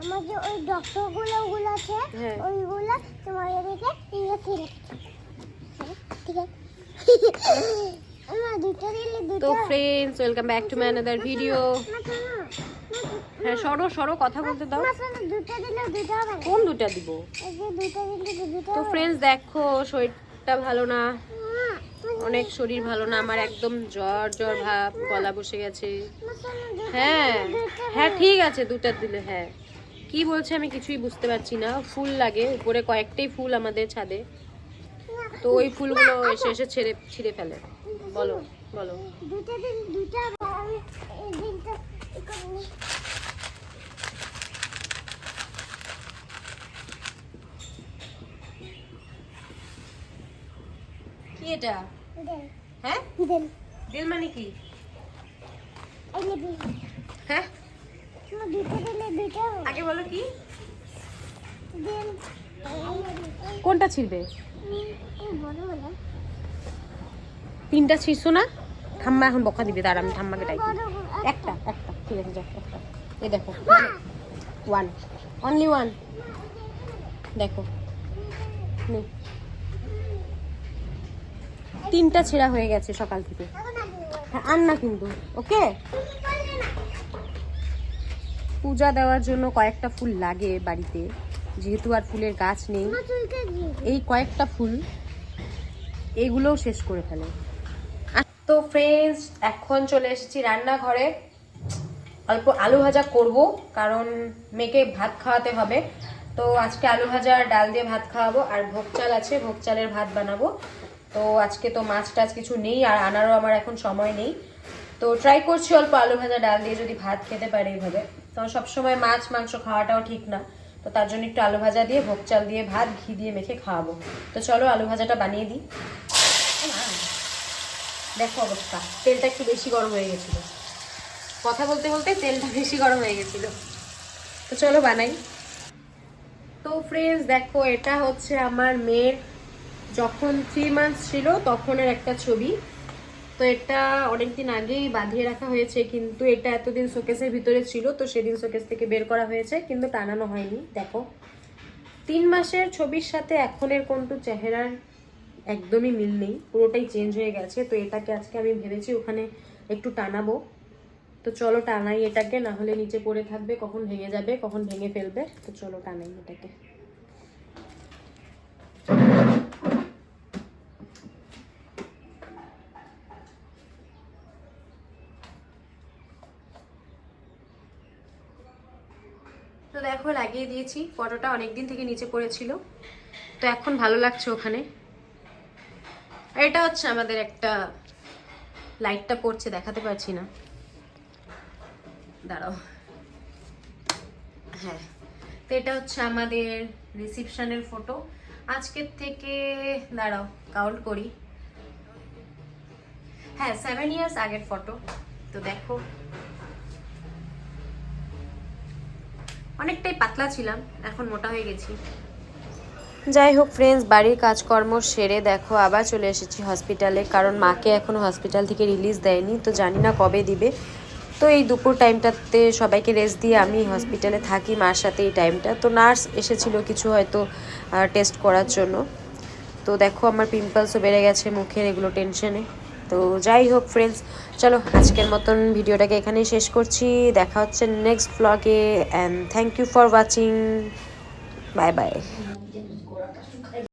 আমার যে ওই ডক্টরগুলো ওগুলো আছে হ্যাঁ। ওইগুলো তোমার এদিকে ইংরেজি ঠিক আছে? আমার দুটো দিলে দুটো। তো friends welcome back to my another video হ্যাঁ সরো সরো কথা বলতে দাও। কোন দুটা দিব? দুটো দিলে দুটো তো ফ্রেন্ডস দেখো শরীরটা ভালো না। অনেক শরীর ভালো না। আমার একদম জ্বর জ্বর ভাব গলা বসে গেছে। হ্যাঁ হ্যাঁ ঠিক আছে দুটা দিলে হ্যাঁ। কি বলছে আমি কিছুই বুঝতে পারছি না। ফুল লাগে উপরে কয়েকটাই ফুল আমাদের ছাদে। তো ওই ফুলগুলো এসে এসে ছেড়ে ছিঁড়ে ফেলে। বলো বলো। কি এটা? হ্যাঁ? দিল মানে কি। হ্যাঁ? আগে বলো কি? কোনটা ছিড়বে। তিনটা ছিঁড়ছো না? ঠাম্মা এখন বকা দিবে দাঁড়া আমি ঠাম্মাকে ডাকি। একটা একটা ঠিক আছে একটা। এই দেখো ওয়ান। অনলি ওয়ান দেখো। নে। তিনটা ছেঁড়া হয়ে গেছে সকাল থেকে। এখন আর না। হ্যাঁ আন না। কিন্তু ওকে। পূজা দেওয়ার জন্য কয়েকটা ফুল লাগে বাড়িতে যেহেতু আর ফুলের গাছ নেই। এই কয়েকটা ফুল এগুলোও শেষ করে ফেলে। তো ফ্রেন্ডস এখন চলে এসেছি রান্নাঘরে। অল্প আলু ভাজা করব কারণ মেয়েকে ভাত খাওয়াতে হবে। তো আজকে আলু ভাজা ডাল দিয়ে ভাত খাওয়াবো আর ভোগ চাল আছে ভোগ চালের ভাত বানাবো। তো আজকে তো মাছ টাছ কিছু নেই আর আনারও আমার এখন সময় নেই। তো ট্রাই করছি অল্প আলু ভাজা ডাল দিয়ে যদি ভাত খেতে পারে এইভাবে তো সবসময় মাছ, মাংস খাওয়াটাও ঠিক না। তো তার জন্য একটু আলু ভাজা দিয়ে, ভোগ চাল দিয়ে, ভাত, ঘি দিয়ে মেখে খাওয়াবো। তো চলো আলু ভাজাটা বানিয়ে দিই। দেখো অবস্থা, তেলটা একটু বেশি গরম হয়ে গেছিল। কথা বলতে বলতে তেলটা বেশি গরম হয়ে গেছিল। তো চলো বানাই। তো ফ্রেন্ডস দেখো, এটা হচ্ছে আমার মেয়ের যখন থ্রি মান্থস ছিল, তখনের একটা ছবি। তো এটা অনেকদিন আগেই বাঁধিয়ে রাখা হয়েছে, কিন্তু এটা এতদিন শোকেসের ভিতরে ছিল, তো সেদিন শোকেস থেকে বের করা হয়েছে, কিন্তু টানানো হয়নি, দেখো। তিন মাসের ছবির সাথে এখনের কোনটু চেহারার একদমই মিল নেই, পুরোটাই চেঞ্জ হয়ে গেছে, তো এটাকে আজকে আমি ভেবেছি ওখানে একটু টানাবো। তো চলো টানাই এটাকে, না হলে নিচে পড়ে থাকবে, কখন ভেঙে যাবে, কখন ভেঙে ফেলবে, তো চলো টানাই এটাকে। তো দেখো, লাগিয়ে দিয়েছি। ফটোটা অনেকদিন থেকে নিচে পড়েছিল। তো এখন ভালো লাগছে ওখানে। এটা হচ্ছে আমাদের একটা লাইটটা পড়ছে, দেখাতে পারছি না। দাঁড়াও। হ্যাঁ তো এটা হচ্ছে আমাদের রিসিপশনের ফটো। আজকের থেকে, দাঁড়াও কাউন্ট করি। হ্যাঁ সেভেন ইয়ার্স আগের ফটো। তো দেখো। অনেকটাই পাতলা ছিলাম, এখন মোটা হয়ে গেছি। যাই হোক ফ্রেন্ডস বাড়ির কাজকর্ম সেরে দেখো, আবার চলে এসেছি হসপিটালে কারণ মাকে এখনও হসপিটাল থেকে রিলিজ দেয়নি, তো জানি না কবে দিবে। তো এই দুপুর টাইমটাতে সবাইকে রেস্ট দিয়ে আমি হসপিটালে থাকি, মার সাথে এই টাইমটা তো নার্স এসেছিল কিছু হয়তো টেস্ট করার জন্য। তো দেখো আমার পিম্পলসও বেড়ে গেছে মুখের, এগুলো টেনশনে তো যাই হোক ফ্রেন্ডস চলো আজকের মতন ভিডিওটাকে এখানেই শেষ করছি। দেখা হচ্ছে নেক্সট ব্লগে and thank you for watching bye bye